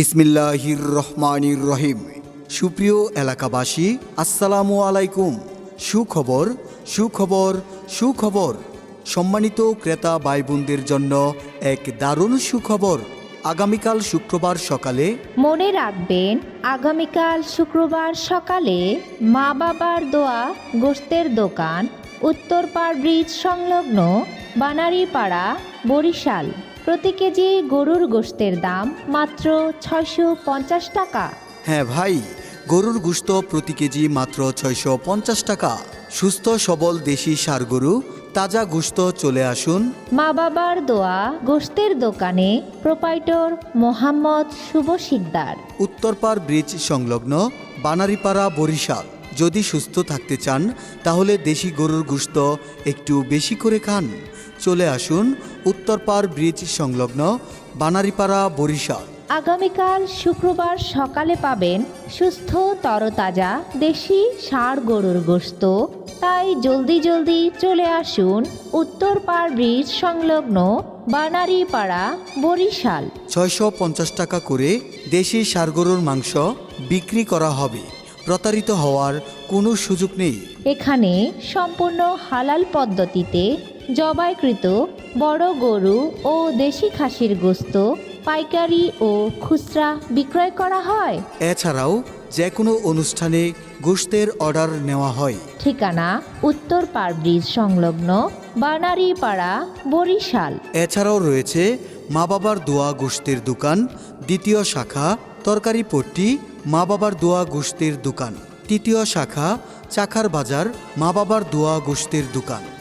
বিসমিল্লাহির রহমানির রহিম সুপ্রিয় এলাকাবাসী, আসসালামু আলাইকুম। সুখবর সুখবর সুখবর। সম্মানিত ক্রেতা ভাই বোনদের জন্য এক দারুণ সুখবর। আগামীকাল শুক্রবার সকালে মনে রাখবেন, আগামীকাল শুক্রবার সকালে মা বাবার দোয়া গোস্তের দোকান উত্তরপাড় ব্রিজ সংলগ্ন বানারীপাড়া বরিশাল। প্রতি কেজি গরুর গোস্তের দাম মাত্র ছয়শো পঞ্চাশ টাকা। হ্যাঁ ভাই গরুর গুস্ত প্রতি কেজি মাত্র ছয়শো পঞ্চাশ টাকা। সুস্থ সবল দেশি সার গরু তাজা গুস্ত চলে আসুন। মা বাবার দোয়া গোস্তের দোকানে প্রোপাইটর মোহাম্মদ শুভ শিকদার উত্তরপাড় ব্রিজ সংলগ্ন বানারীপাড়া বরিশাল। যদি সুস্থ থাকতে চান তাহলে দেশি গরুর গুস্ত একটু বেশি করে খান। চলে আসুন উত্তরপাড় ব্রিজ সংলগ্ন বানারিপাড়া বরিশাল। আগামীকাল শুক্রবার সকালে পাবেন সুস্থ তরতাজা দেশি ষাঁড় গরুর গোস্ত। তাই জলদি জলদি চলে আসুন উত্তর পাড় ব্রিজ সংলগ্ন বানারীপাড়া বরিশাল। ছয়শো পঞ্চাশ টাকা করে দেশি সারগরুর মাংস বিক্রি করা হবে। প্রতারিত হওয়ার কোনো সুযোগ নেই। এখানে সম্পূর্ণ হালাল পদ্ধতিতে জবাইকৃত বড় গরু ও দেশি খাসির গোস্ত পাইকারি ও খুচরা বিক্রয় করা হয়। এছাড়াও যে কোনো অনুষ্ঠানে গোস্তের অর্ডার নেওয়া হয়। ঠিকানা উত্তর পাড় ব্রিজ সংলগ্ন বানারীপাড়া বরিশাল। এছাড়াও রয়েছে মা বাবার দোয়া গোস্তের দোকান দ্বিতীয় শাখা তরকারি পট্টি মা বাবার দোয়া গোষ্ঠীর দোকান। তৃতীয় শাখা, চাখার বাজার মা বাবার দোয়া গোষ্ঠীর দোকান।